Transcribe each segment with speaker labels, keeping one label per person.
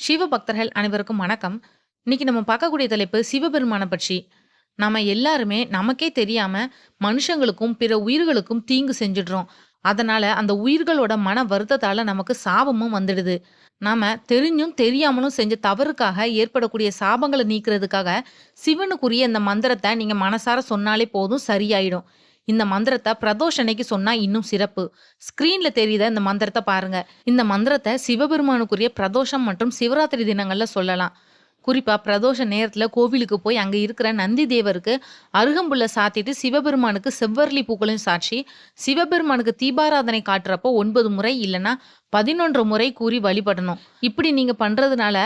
Speaker 1: சிவ பக்தர்கள் அனைவருக்கும் வணக்கம். இன்னைக்கு நம்ம பார்க்கக்கூடிய தலைப்பு சிவபெருமான பற்றி. நம்ம எல்லாருமே நமக்கே தெரியாம மனுஷங்களுக்கும், பிற உயிர்களுக்கும் தீங்கு செஞ்சுடுறோம். அதனால அந்த உயிர்களோட மன வருத்தத்தால நமக்கு சாபமும் வந்துடுது. நாம தெரிஞ்சும், தெரியாமலும் செஞ்ச தவறுக்காக ஏற்படக்கூடிய சாபங்களை நீக்கிறதுக்காக, சிவனுக்குரிய இந்த மந்திரத்தை நீங்க மனசார சொன்னாலே போதும் சரியாயிடும். இந்த மந்திரத்தை பிரதோஷ அன்னைக்கு சொன்னா இன்னும் சிறப்பு. ஸ்கிரீன்ல தெரியுத இந்த மந்திரத்தை பாருங்க. இந்த மந்திரத்தை சிவபெருமானுக்குரிய பிரதோஷம் மற்றும் சிவராத்திரி தினங்கள்ல சொல்லலாம். குறிப்பா பிரதோஷ நேரத்துல கோவிலுக்கு போய் அங்க இருக்கிற நந்தி தேவருக்கு அருகம்புல்ல சாத்திட்டு சிவபெருமானுக்கு செவ்வரளி பூக்களையும் சாட்சி சிவபெருமானுக்கு தீபாராதனை காட்டுறப்போ ஒன்பது முறை இல்லைன்னா பதினொன்று முறை கூறி வழிபடணும். இப்படி நீங்க பண்றதுனால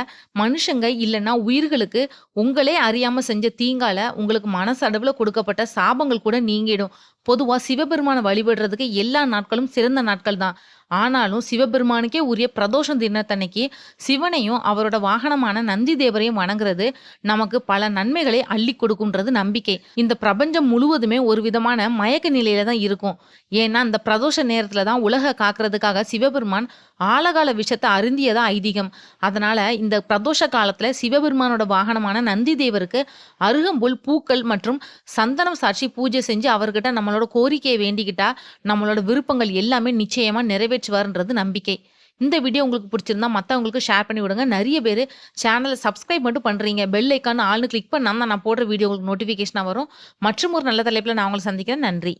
Speaker 1: மனுஷங்க இல்லைன்னா உயிர்களுக்கு உங்களே அறியாம செஞ்ச தீங்கால உங்களுக்கு மனசடவுல கொடுக்கப்பட்ட சாபங்கள் கூட நீங்கிடும். பொதுவா சிவபெருமான வழிபடுறதுக்கு எல்லா நாட்களும் சிறந்த நாட்கள் தான். ஆனாலும் சிவபெருமானுக்கே உரிய பிரதோஷம் தினத்தன்னைக்கு சிவனையும், அவரோட வாகனமான நந்தி தேவரையும் வணங்குறது நமக்கு பல நன்மைகளை அள்ளிக் கொடுக்கும்ன்றது நம்பிக்கை. இந்த பிரபஞ்சம் முழுவதுமே ஒரு விதமான மயக்க நிலையில தான் இருக்கும். ஏன்னா இந்த பிரதோஷ நேரத்துல தான் உலக காக்கிறதுக்காக சிவபெருமான் ஆலகால விஷத்தை அருந்தியதா ஐதீகம். அதனால இந்த பிரதோஷ காலத்துல சிவபெருமானோட வாகனமான நந்தி தேவருக்கு அருகம்புல், பூக்கள் மற்றும் சந்தனம் சாட்சி பூஜை செஞ்சு அவர்கிட்ட நம்மளோட கோரிக்கையை வேண்டிக்கிட்டா, நம்மளோட விருப்பங்கள் எல்லாமே நிச்சயமா நிறைவேற்றுவார்ன்றது நம்பிக்கை. இந்த வீடியோ உங்களுக்கு பிடிச்சிருந்தா மத்தவங்களுக்கு ஷேர் பண்ணி விடுங்க. நிறைய பேர் சேனலை சப்ஸ்கிரைப் மட்டும் பண்றீங்க. பெல் ஐகான் ஆல்னு கிளிக் பண்ணா நான் போடுற வீடியோ உங்களுக்கு நோட்டிஃபிகேஷனாக வரும். மற்றும் ஒரு நல்ல தலைப்பில் நான் உங்களை சந்திக்கிறேன். நன்றி.